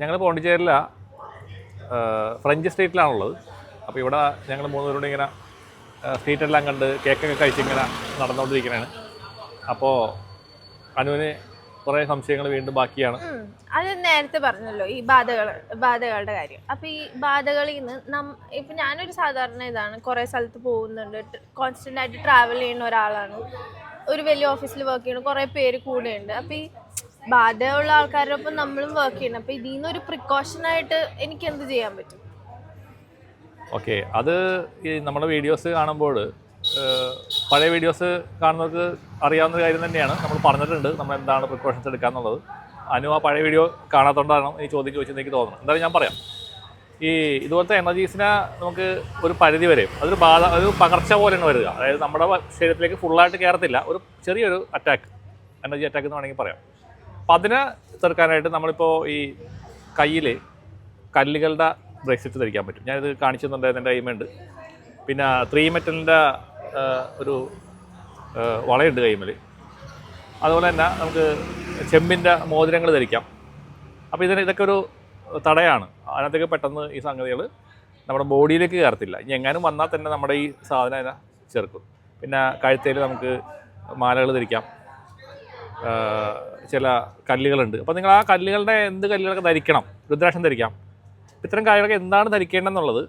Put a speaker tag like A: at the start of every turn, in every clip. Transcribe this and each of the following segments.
A: ഞങ്ങൾ പോണ്ടിച്ചേരില ഫ്രഞ്ച് സ്ട്രീറ്റിലാണുള്ളത്. അപ്പോൾ ഇവിടെ ഞങ്ങൾ മൂന്നുപേരോട് ഇങ്ങനെ സ്ട്രീറ്റെല്ലാം കണ്ട് കേക്കൊക്കെ കഴിച്ച് ഇങ്ങനെ നടന്നുകൊണ്ടിരിക്കുകയാണ് അപ്പോൾ അനുവിന് കുറേ സംശയങ്ങൾ വീണ്ടും ബാക്കിയാണ്.
B: അത് നേരത്തെ പറഞ്ഞല്ലോ ഈ ബാധകൾ ബാധകളുടെ കാര്യം. അപ്പോൾ ഈ ബാധകളിൽ നിന്ന് നം ഇപ്പം ഞാനൊരു സാധാരണ ഇതാണ് കുറേ സ്ഥലത്ത് പോകുന്നുണ്ട്. കോൺസ്റ്റന്റ് ആയിട്ട് ട്രാവൽ ചെയ്യുന്ന ഒരാളാണ്. ഒരു വലിയ ഓഫീസിൽ വർക്ക് ചെയ്യുന്നു കുറേ പേര് കൂടെയുണ്ട്. അപ്പോൾ ഈ ബാധയുള്ള ആൾക്കാരോടൊപ്പം നമ്മളും വർക്ക് ചെയ്യണം അപ്പൊ ഇതിൽ നിന്നൊരു പ്രിക്കോഷൻ ആയിട്ട് എനിക്ക് എന്ത് ചെയ്യാൻ പറ്റും?
A: ഓക്കെ അത് ഈ നമ്മുടെ വീഡിയോസ് കാണുമ്പോൾ പഴയ വീഡിയോസ് കാണുന്നവർക്ക് അറിയാവുന്ന കാര്യം തന്നെയാണ്. നമ്മൾ പറഞ്ഞിട്ടുണ്ട് നമ്മൾ എന്താണ് പ്രിക്കോഷൻസ് എടുക്കാന്നുള്ളത്. അനു ആ പഴയ വീഡിയോ കാണാത്തതുകൊണ്ടാണ് ഈ ചോദ്യം ചോദിച്ചത് എനിക്ക് തോന്നുന്നത് എന്തായാലും ഞാൻ പറയാം. ഈ ഇതുപോലത്തെ എനർജീസിനെ നമുക്ക് ഒരു പരിധി വരെ അതൊരു ബാധ ഒരു പകർച്ച പോലെയാണ് വരിക. അതായത് നമ്മുടെ ശരീരത്തിലേക്ക് ഫുള്ളായിട്ട് കയറത്തില്ല ഒരു ചെറിയൊരു അറ്റാക്ക് എനർജി അറ്റാക്ക് എന്ന് വേണമെങ്കിൽ പറയാം. അപ്പം അതിനെ തീർക്കാനായിട്ട് നമ്മളിപ്പോൾ ഈ കയ്യിൽ കല്ലുകളുടെ ബ്രേസ്ലെറ്റ് ധരിക്കാൻ പറ്റും. ഞാനിത് കാണിച്ചു തന്നിട്ടുണ്ടായിരുന്നു എന്റെ കൈമുണ്ട് പിന്നെ ത്രീ മെറ്റലിന്റെ ഒരു വളയുണ്ട് കൈമൽ അതുപോലെ തന്നെ നമുക്ക് ചെമ്പിന്റെ മോതിരങ്ങൾ ധരിക്കാം. അപ്പോൾ ഇതിന് ഇതൊക്കെ ഒരു തടയാണ്. അതിനകത്തേക്ക് പെട്ടെന്ന് ഈ സംഗതികൾ നമ്മുടെ ബോഡിയിലേക്ക് കയറത്തില്ല. ഇനി എങ്ങാനും വന്നാൽ തന്നെ നമ്മുടെ ഈ സാധനം അതിനെ ചേർക്കും. പിന്നെ കഴുത്തേൽ നമുക്ക് മാലകൾ ധരിക്കാം. ചില കല്ലുകളുണ്ട്. അപ്പോൾ നിങ്ങൾ ആ കല്ലുകളുടെ എന്ത് കല്ലുകളൊക്കെ ധരിക്കണം? രുദ്രാക്ഷം ധരിക്കാം. ഇത്തരം കാര്യങ്ങളൊക്കെ എന്താണ് ധരിക്കേണ്ടതെന്നുള്ളത്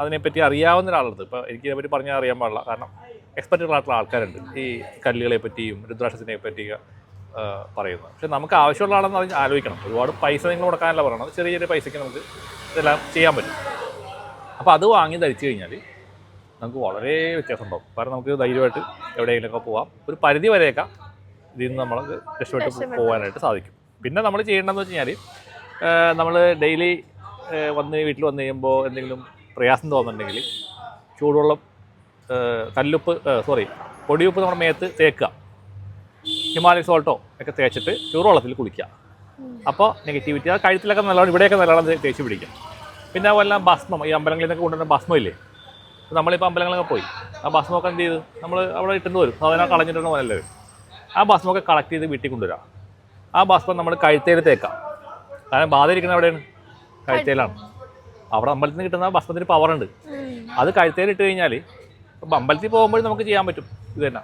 A: അതിനെപ്പറ്റി അറിയാവുന്ന ഒരാളുണ്ട്. ഇപ്പോൾ എനിക്ക് ഇതിനെപ്പറ്റി പറഞ്ഞാൽ അറിയാൻ പാടില്ല. കാരണം എക്സ്പെർട്ടുകൾ ആയിട്ടുള്ള ആൾക്കാരുണ്ട് ഈ കല്ലുകളെ പറ്റിയും രുദ്രാക്ഷത്തിനെ പറ്റിയൊക്കെ പറയുന്നത്. പക്ഷെ നമുക്ക് ആവശ്യമുള്ള ആളെന്ന് പറഞ്ഞാൽ ആലോചിക്കണം. ഒരുപാട് പൈസ നിങ്ങൾ കൊടുക്കാനല്ല പറയണത് ചെറിയ ചെറിയ പൈസയ്ക്ക് നമുക്ക് ഇതെല്ലാം ചെയ്യാൻ പറ്റും. അപ്പോൾ അത് വാങ്ങി ധരിച്ചു കഴിഞ്ഞാൽ നമുക്ക് വളരെ വ്യത്യാസം ഉണ്ടാവും. കാരണം നമുക്ക് ധൈര്യമായിട്ട് എവിടെയെങ്കിലുമൊക്കെ പോകാം ഒരു പരിധി വരെയൊക്കെ ഇതിൽ നിന്ന് നമ്മൾ രക്ഷപ്പെട്ട് പോകാനായിട്ട് സാധിക്കും. പിന്നെ നമ്മൾ ചെയ്യേണ്ടതെന്ന് വെച്ച് കഴിഞ്ഞാൽ നമ്മൾ ഡെയിലി വന്ന് വീട്ടിൽ വന്നു കഴിയുമ്പോൾ എന്തെങ്കിലും പ്രയാസം തോന്നുന്നുണ്ടെങ്കിൽ ചൂടുവെള്ളം കല്ലുപ്പ് സോറി പൊടിയുപ്പ് നമ്മുടെ മേത്ത് തേക്കുക. ഹിമാലയ സോൾട്ടോ ഒക്കെ തേച്ചിട്ട് ചൂടുവെള്ളത്തിൽ കുളിക്കുക. അപ്പോൾ നെഗറ്റിവിറ്റി ആ കഴുത്തിലൊക്കെ നല്ലോണം ഇവിടെയൊക്കെ നല്ലോണം തേച്ച് പിടിക്കുക പിന്നെ അതുപോലെ ഭസ്മം ഈ അമ്പലങ്ങളിൽ നിന്നൊക്കെ കൊണ്ടുവരുന്ന ഭസ്മം ഇല്ലേ നമ്മളിപ്പോൾ അമ്പലങ്ങളൊക്കെ പോയി. ആ ഭസ്മമൊക്കെ എന്ത് ചെയ്ത്? നമ്മൾ അവിടെ ഇട്ടുകൊണ്ട് വരും. സാധനം കളഞ്ഞിട്ടുള്ള പോലല്ലേ ആ ഭസ്മമൊക്കെ കളക്ട് ചെയ്ത് വീട്ടിൽ കൊണ്ടുവരാം. ആ ഭസ്മം നമ്മൾ കഴുത്തേൽ തേക്കാം കാരണം ബാധ ഇരിക്കുന്നത് എവിടെയാണ്? കഴുത്തേലാണ്. അവിടെ അമ്പലത്തിൽ നിന്ന് കിട്ടുന്ന ഭസ്മത്തിന് പവറുണ്ട് ഉണ്ട്. അത് കഴുത്തേൽ ഇട്ട് കഴിഞ്ഞാൽ ഇപ്പം അമ്പലത്തിൽ പോകുമ്പോൾ നമുക്ക് ചെയ്യാൻ പറ്റും. ഇത് തന്നെ.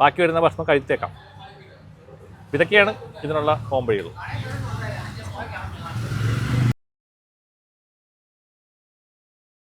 A: ബാക്കി വരുന്ന ഭക്ഷണം കഴിച്ചേക്കാം ഇതൊക്കെയാണ് ഇതിനുള്ള ഹോം വഴികൾ.